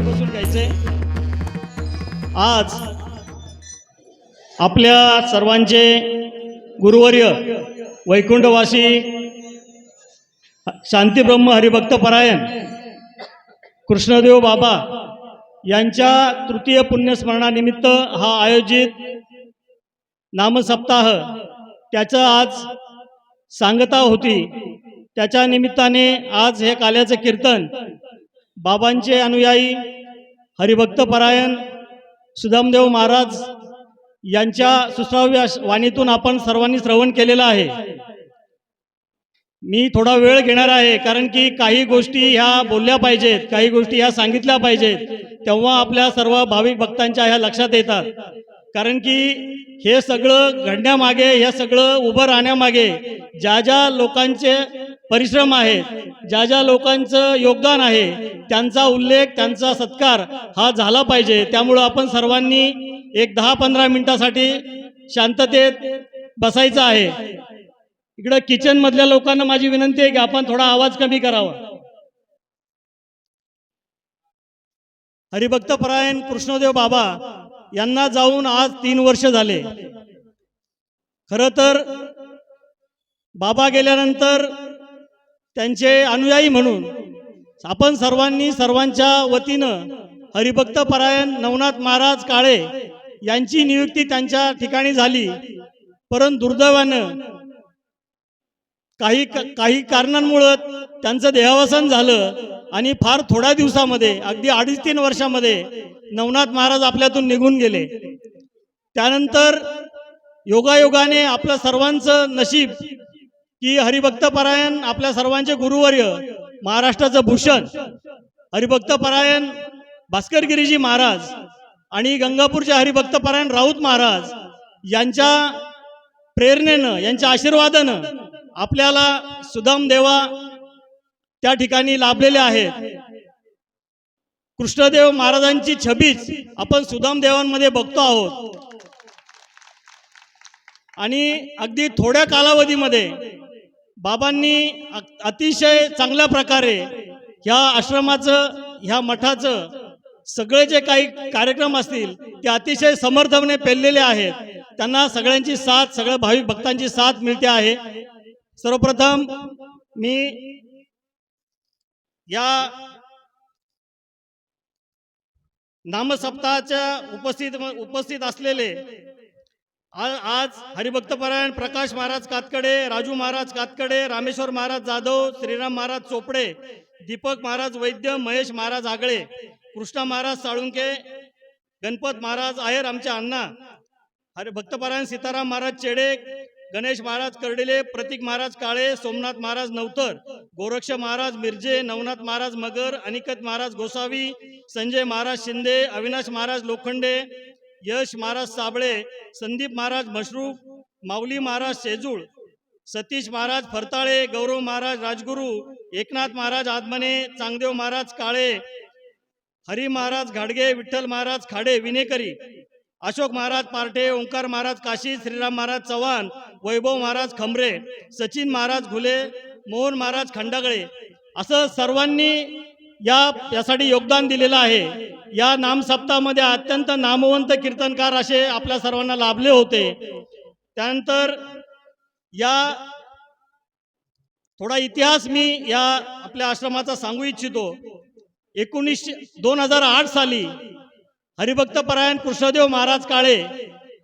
बसून घ्यायचंय. आज आपल्या सर्वांचे गुरुवर्य वैकुंठवासी शांतीब्रह्म हरिभक्त परायण कृष्णदेव बाबा यांच्या तृतीय पुण्यस्मरणानिमित्त हा आयोजित नामसप्ताह त्याचं आज सांगता होती. त्याच्या निमित्ताने आज हे काल्याचं कीर्तन बाबांचे अनुयायी हरिभक्त परायण सुदामदेव महाराज यांच्या सुश्राव्य वाणीतून आपण सर्वांनी श्रवण केलेलं आहे. मी थोडा वेळ घेणार आहे कारण की काही गोष्टी ह्या बोलल्या पाहिजेत काही गोष्टी ह्या सांगितल्या पाहिजेत तेव्हा आपल्या सर्व भाविक भक्तांच्या ह्या लक्षात येतात. कारण की हे सगळं घडण्यामागे हे सगळं उभं राहण्यामागे ज्या ज्या लोकांचे परिश्रम आहेत ज्या ज्या लोकांचं योगदान आहे त्यांचा उल्लेख त्यांचा सत्कार हा झाला पाहिजे. त्यामुळं आपण सर्वांनी एक दहा पंधरा मिनिटासाठी शांततेत बसायचं आहे. इकडं किचन मधल्या लोकांना माझी विनंती आहे की आपण थोडा आवाज कमी करावा. हरिभक्त परायण कृष्णदेव बाबा यांना जाऊन आज तीन वर्ष झाले. खर तर बाबा गेल्यानंतर त्यांचे अनुयायी म्हणून आपण सर्वांनी सर्वांच्या वतीनं हरिभक्त परायण नवनाथ महाराज काळे यांची नियुक्ती त्यांच्या ठिकाणी झाली. परंतु दुर्दैवानं काही काही कारणांमुळं त्यांचं देहावसन झालं. आणि फार थोड्या दिवसामध्ये अगदी अडीच तीन वर्षामध्ये नवनाथ महाराज आपल्यातून निघून गेले. त्यानंतर योगायोगाने आपलं सर्वांचं नशीब की हरिभक्त परायण आपल्या सर्वांचे गुरुवर्य महाराष्ट्राचं भूषण हरिभक्त परायण भास्करगिरीजी महाराज आणि गंगापूरचे हरिभक्त परायण राऊत महाराज यांच्या प्रेरणेनं यांच्या आशीर्वादानं आपल्याला सुदाम देवा त्या ठिकाणी लाभलेले आहेत. कृष्णदेव महाराजांची छबीच आपण सुदाम देवांमध्ये बघतो आहोत. आणि अगदी थोड्या कालावधीमध्ये बाबांनी अतिशय चांगल्या प्रकारे ह्या आश्रमाचं ह्या मठाचं सगळे जे काही कार्यक्रम असतील ते अतिशय समर्थपणे पेललेले आहेत. त्यांना सगळ्यांची साथ सगळ्या भाविक भक्तांची साथ मिळते आहे. सर्वप्रथम मी या नामसप्ताहाच्या उपस्थित उपस्थित असलेले आज हरिभक्तपरायण प्रकाश महाराज कातकडे राजू महाराज कातकडे रामेश्वर महाराज जाधव श्रीराम महाराज चोपडे दीपक महाराज वैद्य महेश महाराज आगळे कृष्णा महाराज साळुंके गणपत महाराज आहेर आमच्या अण्णा हरिभक्तपरायण सीताराम महाराज चेडे गणेश महाराज कर्डिले प्रतीक महाराज काळे सोमनाथ महाराज नवतर गोरक्ष महाराज मिरजे नवनाथ महाराज मगर अनिकत महाराज गोसावी संजय महाराज शिंदे अविनाश महाराज लोखंडे यश महाराज साबळे संदीप महाराज मशरूफ माऊली महाराज शेजूळ सतीश महाराज फरताळे गौरव महाराज राजगुरू एकनाथ महाराज आदमने चांगदेव महाराज काळे हरी महाराज घाडगे विठ्ठल महाराज खाडे विनेकरी अशोक महाराज पार्टे ओंकार महाराज काशी श्रीराम महाराज चव्हाण वैभव महाराज खंबरे सचिन महाराज घुले मोहन महाराज खंडागळे असं सर्वांनी या यासाठी योगदान दिलेलं आहे. या नामसप्ताहामध्ये अत्यंत नामवंत कीर्तनकार असे आपल्या सर्वांना लाभले होते. त्यानंतर या थोडा इतिहास मी या आपल्या आश्रमाचा सांगू इच्छितो. एकोणीसशे दोन हजार आठ साली हरिभक्त परायण कृष्णदेव महाराज काळे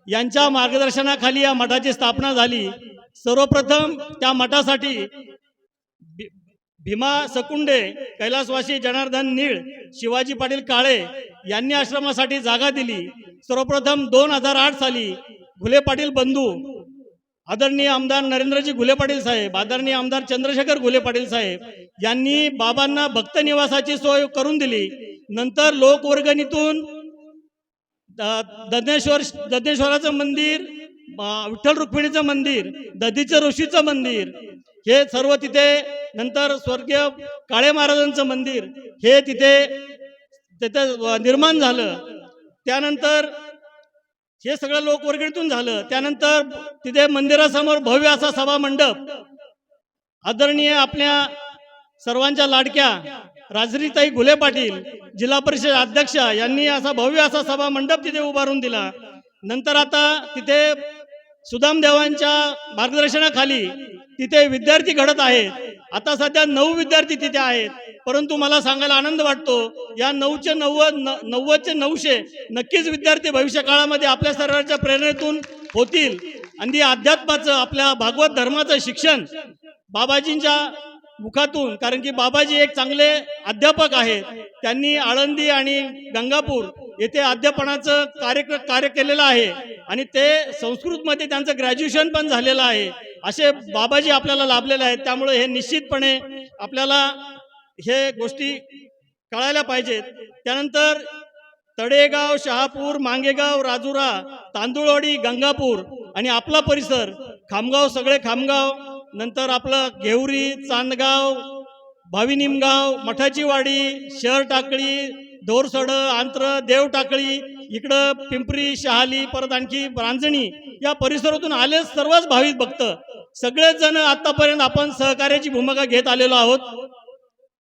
यांच्या मार्गदर्शनाखाली या मठाची स्थापना झाली. सर्वप्रथम त्या मठासाठी भीमा सकुंडे कैलासवासी जनार्दन नीळ शिवाजी पाटील काळे यांनी आश्रमासाठी जागा दिली. सर्वप्रथम दोन हजार आठ साली घुले पाटील बंधू आदरणीय आमदार नरेंद्रजी घुले पाटील साहेब आदरणीय आमदार चंद्रशेखर घुले पाटील साहेब यांनी बाबांना भक्त निवासाची सोय करून दिली. नंतर लोकवर्गणीतून द- दज्ञेश्वराचं मंदिर विठ्ठल रुक्मिणीचं मंदिर दधीचं ऋषीचं मंदिर हे सर्व तिथे नंतर स्वर्गीय काळे महाराजांचं मंदिर हे तिथे तिथे निर्माण झालं. त्यानंतर हे सगळं लोकवर्गणीतून झालं. त्यानंतर तिथे मंदिरासमोर भव्य असा सभा मंडप आदरणीय आपल्या सर्वांच्या लाडक्या राजरीताई गुले पाटील जिल्हा परिषद अध्यक्ष यांनी असा भव्य असा सभा मंडप तिथे उभारून दिला. नंतर आता तिथे सुदाम देवांच्या मार्गदर्शनाखाली तिथे विद्यार्थी घडत आहेत. आता सध्या नऊ विद्यार्थी तिथे आहेत. परंतु मला सांगायला आनंद वाटतो या नऊचे नव्वद न- नव्वदचे नऊशे नक्कीच विद्यार्थी भविष्य काळामध्ये आपल्या सर्वांच्या प्रेरणेतून होतील. आणि अध्यात्माचं आपल्या भागवत धर्माचं शिक्षण बाबाजींच्या मुखातून कारण की बाबाजी एक चांगले अध्यापक आहेत. त्यांनी आळंदी आणि गंगापूर येथे अध्यापनाचं कार्य कार्य केलेलं आहे. आणि ते संस्कृतमध्ये त्यांचं ग्रॅज्युएशन पण झालेलं आहे. असे बाबाजी आपल्याला लाभलेले आहेत. त्यामुळे हे निश्चितपणे आपल्याला हे गोष्टी कळायला पाहिजेत. त्यानंतर तडेगाव शहापूर मांगेगाव राजुरा तांदुळवाडी गंगापूर आणि आपला परिसर खामगाव सगळे खामगाव नंतर आपलं घेवरी चांदगाव भाविनिमगाव मठाची वाडी शहर टाकळी दोरसड आंत्र देव टाकळी इकडं पिंपरी शहाली परत आणखी रांजणी या परिसरातून आले सर्वच भाविक भक्त. सगळेच जण आतापर्यंत आपण सहकार्याची भूमिका घेत आलेलो आहोत.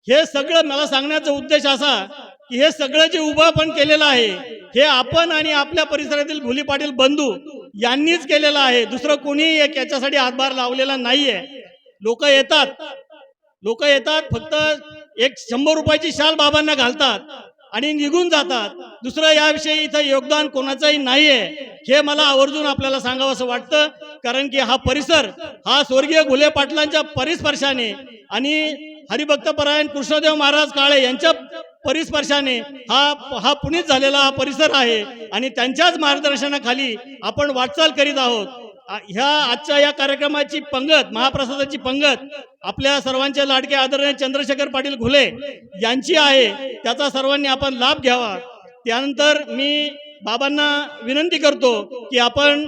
हे सगळं मला सांगण्याचा उद्देश असा की हे सगळं जे उभं आपण केलेलं आहे हे आपण आणि आपल्या परिसरातील भुली पाटील बंधू यांनीच केलेलं आहे. दुसरं कोणीही एक याच्यासाठी हातभार लावलेला नाहीये. लोक येतात. लोक येतात फक्त एक शंभर रुपयाची शाल बाबांना घालतात आणि निघून जातात. दुसरं याविषयी इथं योगदान कोणाचंही नाहीये. हे मला आवर्जून आपल्याला सांगावं असं वाटतं. कारण की हा परिसर हा स्वर्गीय घुले पाटलांच्या परिस्पर्शाने आणि हरिभक्तपरायण कृष्णदेव महाराज काळे यांच्या परिस्पर्शाने हा हा पुणेच झालेला हा परिसर आहे आणि त्यांच्याच मार्गदर्शनाखाली आपण वाटचाल करीत आहोत. ह्या आजच्या या कार्यक्रमाची पंगत महाप्रसादाची पंगत आपल्या सर्वांचे लाडके आदरणीय चंद्रशेखर पाटील घुले यांची आहे. त्याचा सर्वांनी आपण लाभ घ्यावा. त्यानंतर मी बाबांना विनंती करतो की आपण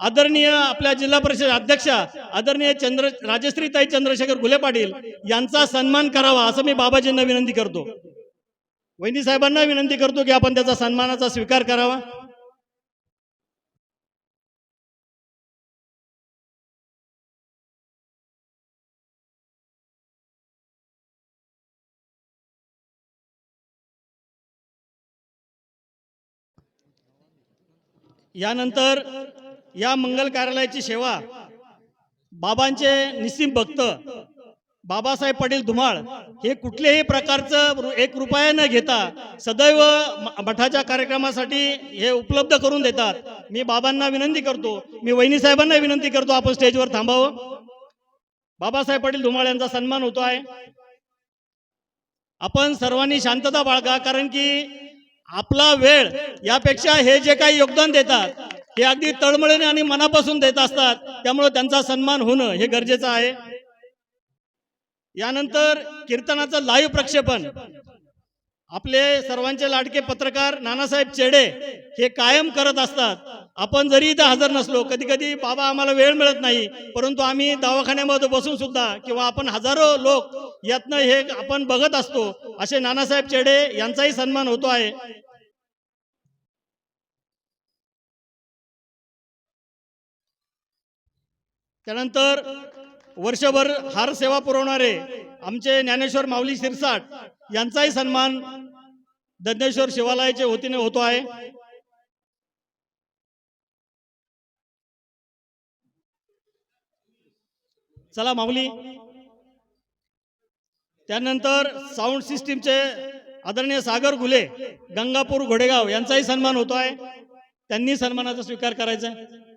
आदरणीय आपल्या जिल्हा परिषद अध्यक्षा आदरणीय चंद्र राजश्रीताई चंद्रशेखर घुले पाटील यांचा सन्मान करावा असं मी बाबाजींना विनंती करतो. वहिनी साहेबांना विनंती करतो की आपण त्याचा सन्मानाचा स्वीकार करावा. यानंतर या मंगल कार्यालयाची सेवा बाबांचे निस्सिम भक्त बाबासाहेब पाटील धुमाळ हे कुठल्याही प्रकारचं एक रुपया न घेता सदैव मठाच्या कार्यक्रमासाठी हे उपलब्ध करून देतात. मी बाबांना विनंती करतो मी वहिनी साहेबांना विनंती करतो आपण स्टेजवर थांबावं. बाबासाहेब पाटील धुमाळ यांचा सन्मान होतो आहे. आपण सर्वांनी शांतता बाळगा कारण की आपला वेळ यापेक्षा हे जे काही योगदान देतात हे अगदी तळमळीने आणि मनापासून देत असतात त्यामुळे त्यांचा सन्मान होणं हे गरजेचं आहे. यानंतर कीर्तनाचं लाईव्ह प्रक्षेपण. आपले सर्वांचे लाडके पत्रकार नानासाहेब चेडे हे कायम करत असतात. आपण जरी इथं हजर नसलो कधी कधी बाबा आम्हाला वेळ मिळत नाही परंतु आम्ही दवाखान्यामध्ये बसून सुद्धा किंवा आपण हजारो लोक यातनं हे आपण बघत असतो असे नानासाहेब चेडे यांचाही सन्मान होतो आहे. त्यानंतर वर्षभर हार सेवा पुरवणारे आमचे ज्ञानेश्वर माऊली शिरसाट यांचाही सन्मान दज्ञेश्वर शिवालयाच्या वतीने होतो आहे. चला माऊली. त्यानंतर साऊंड सिस्टीमचे आदरणीय सागर गुले गंगापूर घोडेगाव यांचाही सन्मान होतो आहे. त्यांनी सन्मानाचा स्वीकार करायचा आहे.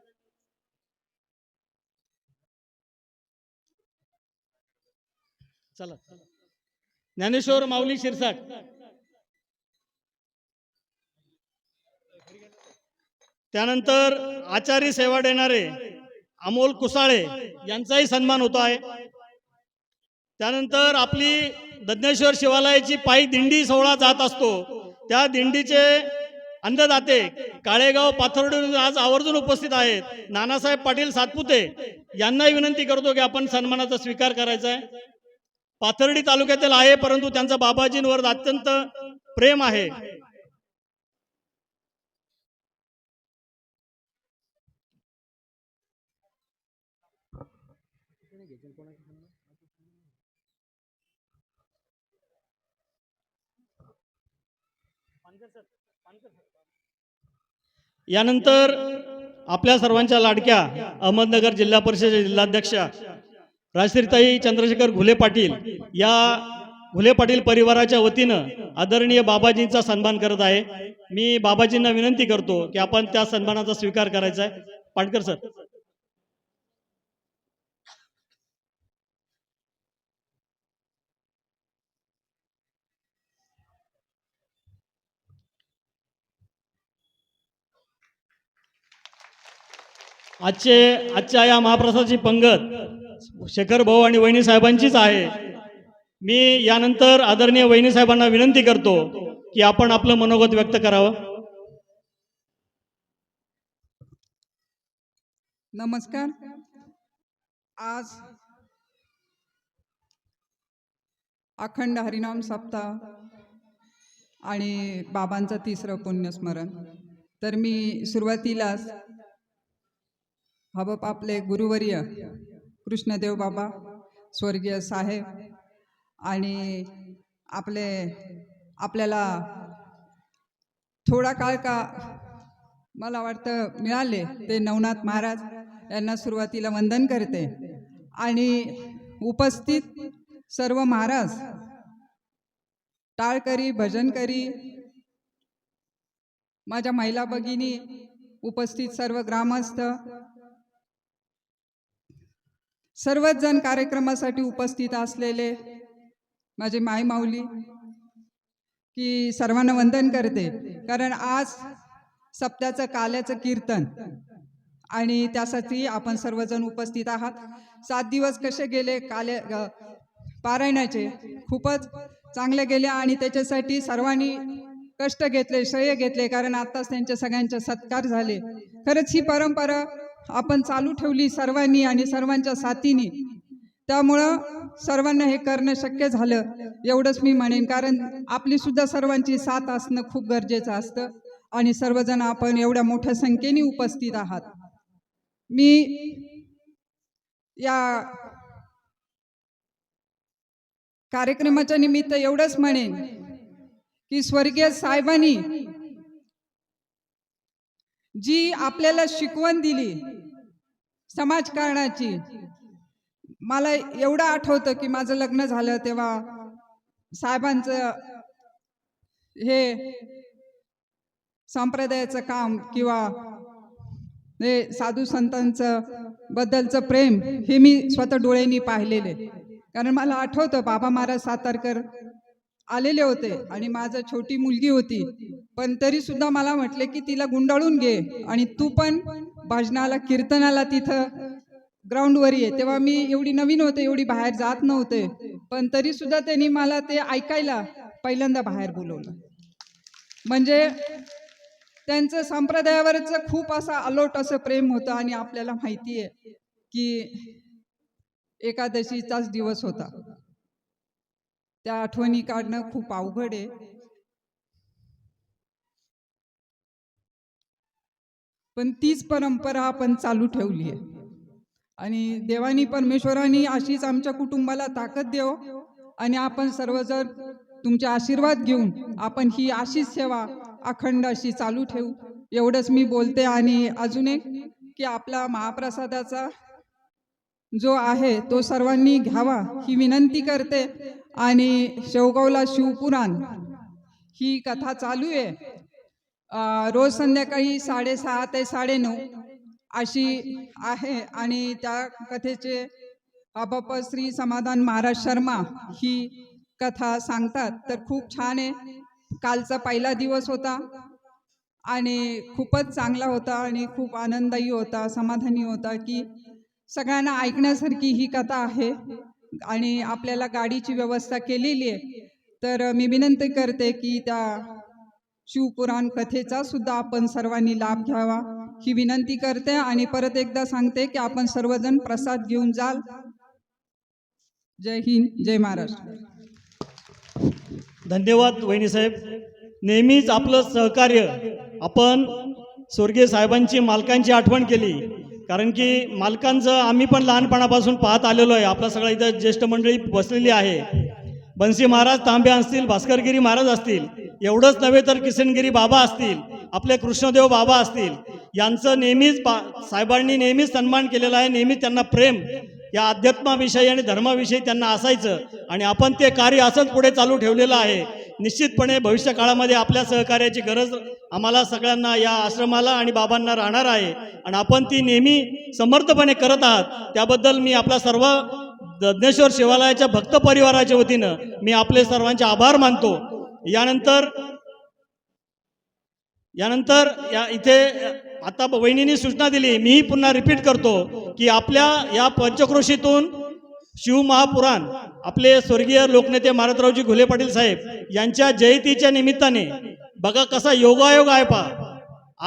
चला. ज्ञानेश्वर माऊली शिरसाट. त्यानंतर आचारी सेवा देणारे अमोल कुसाळे यांचाही सन्मान होतो आहे. त्यानंतर आपली दज्ञेश्वर शिवालयाची पायी दिंडी सोहळा जात असतो. त्या दिंडीचे अन्नदाते काळेगाव पाथर्डून आज आवर्जून उपस्थित आहेत. नानासाहेब पाटील सातपुते यांनाही विनंती करतो की आपण सन्मानाचा स्वीकार करायचा आहे. पाथर्डी तालुक्यातील आहे परंतु त्यांचा बाबाजींवर अत्यंत प्रेम आहे. यानंतर आपल्या सर्वांच्या लाडक्या अहमदनगर जिल्हा परिषदेच्या जिल्हाध्यक्षा राजश्रीताई चंद्रशेखर घुले पाटील या घुले पाटील परिवाराच्या वतीनं आदरणीय बाबाजींचा सन्मान करत आहे. मी बाबाजींना विनंती करतो की आपण त्या सन्मानाचा स्वीकार करायचा आहे. पाटकर सर. आजचे आजच्या या महाप्रसादाची पंगत शेखर भाऊ आणि वहिनी साहेबांचीच आहे. मी यानंतर आदरणीय वहिनी साहेबांना विनंती करतो की आपण आपलं मनोगत व्यक्त करावं. नमस्कार. आज अखंड हरिनाम सप्ताह आणि बाबांचं तिसरं पुण्यस्मरण. तर मी सुरुवातीलाच हबप आपले गुरुवर्य कृष्णदेव बाबा स्वर्गीय साहेब आणि आपले आपल्याला थोडा काळ का मला वाटतं मिळाले ते नवनाथ महाराज यांना सुरुवातीला वंदन करते. आणि उपस्थित सर्व महाराज टाळकरी भजनकरी माझ्या महिला भगिनी उपस्थित सर्व ग्रामस्थ सर्वच जण कार्यक्रमासाठी उपस्थित असलेले माझे माय माऊली की सर्वांना वंदन करते. कारण आज सप्त्याचं काल्याचं कीर्तन आणि त्यासाठी आपण सर्वजण उपस्थित आहात. सात दिवस कसे गेले काले ग- पारायणाचे? खूपच चांगले गेले आणि त्याच्यासाठी सर्वांनी कष्ट घेतले श्रेय घेतले. कारण आत्ताच त्यांचे सगळ्यांचे सत्कार झाले. खरंच ही परंपरा आपण चालू ठेवली सर्वांनी आणि सर्वांच्या साथीने. त्यामुळं सर्वांना हे करणं शक्य झालं एवढंच मी म्हणेन. कारण आपली सुद्धा सर्वांची साथ असणं खूप गरजेचं असतं आणि सर्वजण आपण एवढ्या मोठ्या संख्येने उपस्थित आहात. मी या कार्यक्रमाच्या निमित्त एवढंच म्हणेन की स्वर्गीय साहेबांनी जी आपल्याला शिकवण दिली समाजकारणाची. मला एवढं आठवतं की माझं लग्न झालं तेव्हा साहेबांचं हे संप्रदायाचं काम किंवा हे साधू संतांचं बद्दलचं प्रेम हे मी स्वतः डोळ्यांनी पाहिलेले. कारण मला आठवतं बाबा महाराज सातारकर आलेले होते आणि माझं छोटी मुलगी होती. पण तरी सुद्धा मला म्हटले की तिला गुंडाळून घे आणि तू पण भजनाला कीर्तनाला तिथं ग्राउंडवर ये तेव्हा मी एवढी नवीन होते एवढी बाहेर जात नव्हते. पण तरी सुद्धा त्यांनी मला ते ऐकायला पहिल्यांदा बाहेर बोलवलं. म्हणजे त्यांचं संप्रदायावरचं खूप असा अलोट असं प्रेम होतं आणि आपल्याला माहिती आहे की एकादशीचाच दिवस होता. त्या आठवणी काढणं खूप अवघड आहे. पण तीच परंपरा आपण चालू ठेवली आहे. आणि देवानी परमेश्वरानी अशीच आमच्या कुटुंबाला ताकद देव आणि आपण सर्वजण तुमचे आशीर्वाद घेऊन आपण ही अशीच सेवा अखंड अशी चालू ठेवू. एवढंच मी बोलते आणि अजून एक की आपला महाप्रसादाचा जो आहे तो सर्वांनी घ्यावा ही विनंती करते. आणि शेवगावला शिवपुराण ही कथा चालू आहे. रोज संध्याकाळी साडेसहा ते साडेनऊ अशी आहे. आणि त्या कथेचे आबाप श्री समाधान महाराज शर्मा ही कथा सांगतात. तर खूप छान आहे. कालचा पहिला दिवस होता आणि खूपच चांगला होता आणि खूप आनंददायी होता समाधानी होता की सगळ्यांना ऐकण्यासारखी ही कथा आहे आणि आपल्याला गाडीची व्यवस्था केलेली आहे. तर मी विनंती करते की त्या शिवपुराण कथेचा सुद्धा आपण सर्वांनी लाभ घ्यावा. ही विनंती करते आणि परत एकदा सांगते की आपण सर्वजण प्रसाद घेऊन जाल. जय हिंद जय महाराष्ट्र. धन्यवाद वहिनी साहेब. नेहमीच आपलं सहकार्य आपण स्वर्गीय साहेबांची मालकांची आठवण केली. कारण की मालकांचं आम्ही पण लहानपणापासून पाहत आलेलो आहे. आपला सगळा इथं ज्येष्ठ मंडळी बसलेली आहे. बन्सी महाराज तांबे असतील भास्करगिरी महाराज असतील एवढंच नव्हे तर किसनगिरी बाबा असतील आपले कृष्णदेव बाबा असतील यांचं नेहमीच बा साहेबांनी नेहमीच सन्मान केलेला आहे नेहमीच त्यांना प्रेम या अध्यात्माविषयी आणि धर्माविषयी त्यांना असायचं आणि आपण ते कार्य असंच पुढे चालू ठेवलेलं आहे. निश्चितपणे भविष्य काळामध्ये आपल्या सहकार्याची गरज आम्हाला सगळ्यांना या आश्रमाला आणि बाबांना राहणार आहे आणि आपण ती नेहमी समर्थपणे करत आहात. त्याबद्दल मी आपला सर्व दज्ञेश्वर शिवालयाच्या भक्त परिवाराच्या वतीनं मी आपले सर्वांचे आभार मानतो. यानंतर यानंतर या इथे आता वहिनीने सूचना दिली. मी पुन्हा रिपीट करतो की आपल्या या पंचक्रोशीतून शिवमहापुराण आपले स्वर्गीय लोकनेते मारतरावजी घुले पाटील साहेब यांच्या जयंतीच्या निमित्ताने बघा कसा योगायोग आहे पा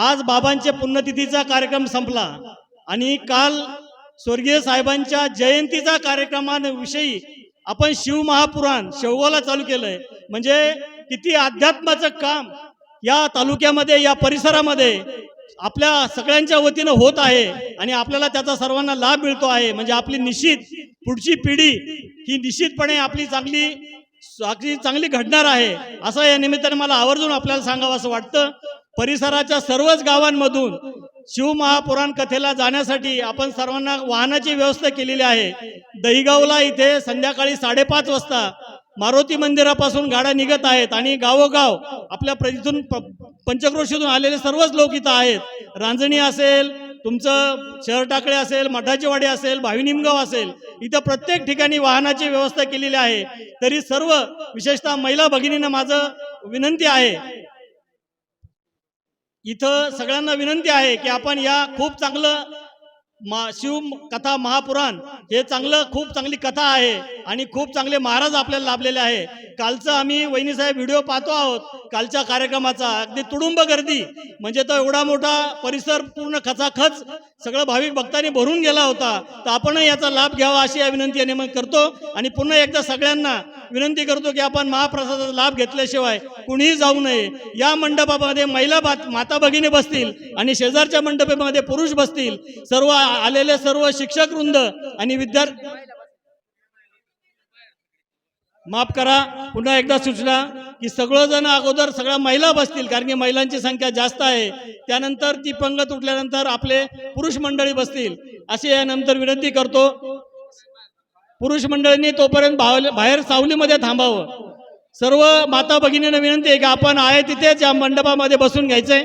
आज बाबांच्या पुण्यतिथीचा कार्यक्रम संपला आणि काल स्वर्गीय साहेबांच्या जयंतीचा कार्यक्रमाविषयी आपण शिवमहापुराण शेवगावला चालू केलंय. म्हणजे किती अध्यात्माचं काम या तालुक्यामध्ये या परिसरामध्ये आपल्या सगळ्यांच्या वतीनं होत आहे आणि आपल्याला त्याचा सर्वांना लाभ मिळतो आहे. म्हणजे आपली निश्चित पुढची पिढी ही निश्चितपणे आपली चांगली चांगली चांगली घडणार आहे. असं या निमित्ताने मला आवर्जून आपल्याला सांगावं असं वाटतं. परिसराच्या सर्वच गावांमधून शिवमहापुराण कथेला जाण्यासाठी आपण सर्वांना वाहनाची व्यवस्था केलेली आहे. दहीगावला इथे संध्याकाळी साडेपाच वाजता मारुती मंदिरापासून गाड्या निघत आहेत आणि गावोगाव आपल्या प्र- इथून प- पंचक्रोशीतून आलेले सर्वच लोक इथं आहेत. रांजणी असेल तुमचं शहर टाकळे असेल मठाचीवाडी असेल असेल भाविनिमगाव असेल इथं प्रत्येक ठिकाणी वाहनाची व्यवस्था केलेली आहे. तरी सर्व विशेषतः महिला भगिनींना माझं विनंती आहे इथं सगळ्यांना विनंती आहे की आपण या खूप चांगलं मा शिव कथा महापुराण हे चांगलं खूप चांगली कथा आहे आणि खूप चांगले महाराज आपल्याला लाभलेले आहे. कालचं आम्ही वहिनीसाहेब व्हिडिओ पाहतो आहोत. कालच्या कार्यक्रमाचा अगदी तुडुंब गर्दी. म्हणजे तो एवढा मोठा परिसर पूर्ण खचाखच सगळं भाविक भक्तांनी भरून गेला होता. तर आपणही याचा लाभ घ्यावा अशी या विनंती आणि मग करतो. आणि पुन्हा एकदा सगळ्यांना विनंती करतो की आपण महाप्रसादाचा लाभ घेतल्याशिवाय कुणीही जाऊ नये. या मंडपामध्ये महिला बात माता भगिनी बसतील आणि शेजारच्या मंडपामध्ये पुरुष बसतील. सर्व आलेले सर्व शिक्षक वृंद आणि विद्यार्थी माफ करा पुन्हा एकदा सूचना की सगळंजण अगोदर सगळ्या महिला बसतील कारण की महिलांची संख्या जास्त आहे. त्यानंतर ती पंगत उठल्यानंतर आपले पुरुष मंडळी बसतील. अशी यानंतर विनंती करतो. पुरुष मंडळींनी तोपर्यंत भाव- बाहेर सावलीमध्ये थांबावं. सर्व माता भगिनींना विनंती आहे की आपण आहे तिथेच या मंडपामध्ये बसून घ्यायचंय.